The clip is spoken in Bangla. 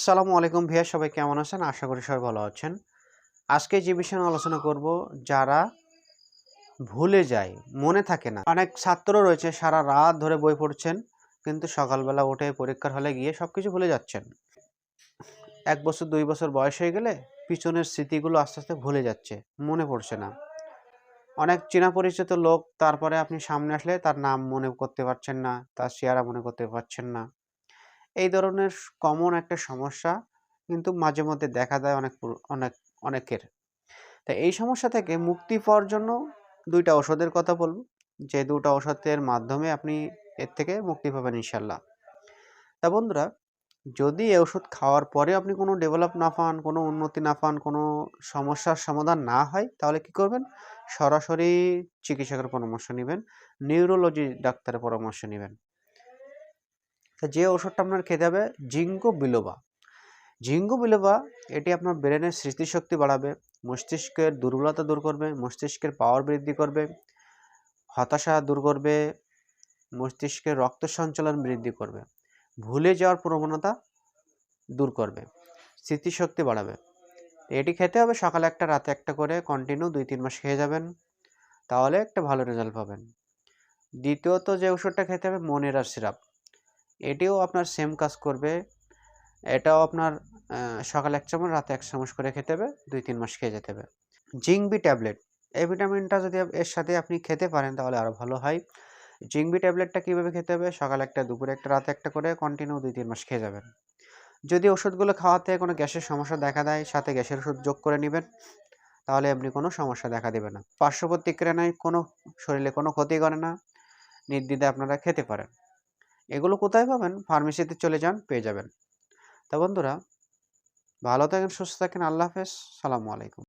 আসসালামু আলাইকুম ভাইয়া, সবাই কেমন আছেন? আশা করি সবাই ভালো আছেন। আজকে যে বিষয়ে আলোচনা করব, যারা ভুলে যায়, মনে থাকে না, অনেক ছাত্র রয়েছে, সারা রাত ধরে বই পড়ছেন, কিন্তু সকালবেলা উঠে পরীক্ষার হলে গিয়ে সব কিছু ভুলে যাচ্ছেন। এক বছর, দুই বছর বয়স হয়ে গেলে পিছনের স্মৃতিগুলো আস্তে আস্তে ভুলে যাচ্ছে, মনে পড়ছে না। অনেক চেনা পরিচিত লোক, তারপরে আপনি সামনে আসলে তার নাম মনে করতে পারছেন না, তার চেহারা মনে করতে পারছেন না। এই ধরনের কমন একটা সমস্যা কিন্তু মাঝে মধ্যে দেখা দেয় অনেক অনেক, অনেকের। তা এই সমস্যা থেকে মুক্তি পাওয়ার জন্য দুইটা ওষুধের কথা বলব। যে দুটো ওষুধের মাধ্যমে আপনি এর থেকে মুক্তি পাবেন ইনশাল্লাহ। তা বন্ধুরা, যদি এই ওষুধ খাওয়ার পরে আপনি কোনো ডেভেলপ না পান, কোনো উন্নতি না পান, কোনো সমস্যার সমাধান না হয়, তাহলে কি করবেন? সরাসরি চিকিৎসকের পরামর্শ নেবেন নিউরোলজি ডাক্তারের পরামর্শ নেবেন। যে ওষুধটা আপনার খেতে হবে, জিঙ্কো বিলোবা। জিঙ্কো বিলোবা, এটি আপনার ব্রেনের স্মৃতিশক্তি বাড়াবে, মস্তিষ্কের দুর্বলতা দূর করবে, মস্তিষ্কের পাওয়ার বৃদ্ধি করবে, হতাশা দূর করবে, মস্তিষ্কের রক্ত সঞ্চালন বৃদ্ধি করবে, ভুলে যাওয়ার প্রবণতা দূর করবে, স্মৃতিশক্তি বাড়াবে। এটি খেতে হবে সকালে একটা, রাতে একটা করে কন্টিনিউ দুই, তিন মাস খেয়ে যাবেন, তাহলে একটা ভালো রেজাল্ট পাবেন। দ্বিতীয়ত যে ওষুধটা খেতে হবে, মনেরার সিরাপ এটিও আপনার সেম কাজ করবে। এটাও আপনার সকালে এক চামচ, রাতে এক চামচ করে খেতে হবে, দুই তিন মাস খেয়ে যেতে হবে। জিংবি ট্যাবলেট, এই ভিটামিনটা যদি এর সাথে আপনি খেতে পারেন তাহলে আরও ভালো হয়। জিংবি ট্যাবলেটটা কীভাবে খেতে হবে? সকালে একটা, দুপুরে একটা, রাতে একটা করে কন্টিনিউ দুই তিন মাস খেয়ে যাবেন। যদি ওষুধগুলো খাওয়াতে কোনো গ্যাসের সমস্যা দেখা দেয়, সাথে গ্যাসের ওষুধ যোগ করে নেবেন, তাহলে আপনি কোনো সমস্যা দেখা দেবে না। পার্শ্ব প্রতিক্রিয়া কোনো শরীরে কোনো ক্ষতি করে না, নির্দ্বিধায় আপনারা খেতে পারেন। এগুলো কোথায় পাবেন? ফার্মেসিতে চলে যান, পেয়ে যাবেন। তা বন্ধুরা, ভালো থাকেন, সুস্থ থাকেন, আল্লাহ হাফেজ। সালামু আলাইকুম।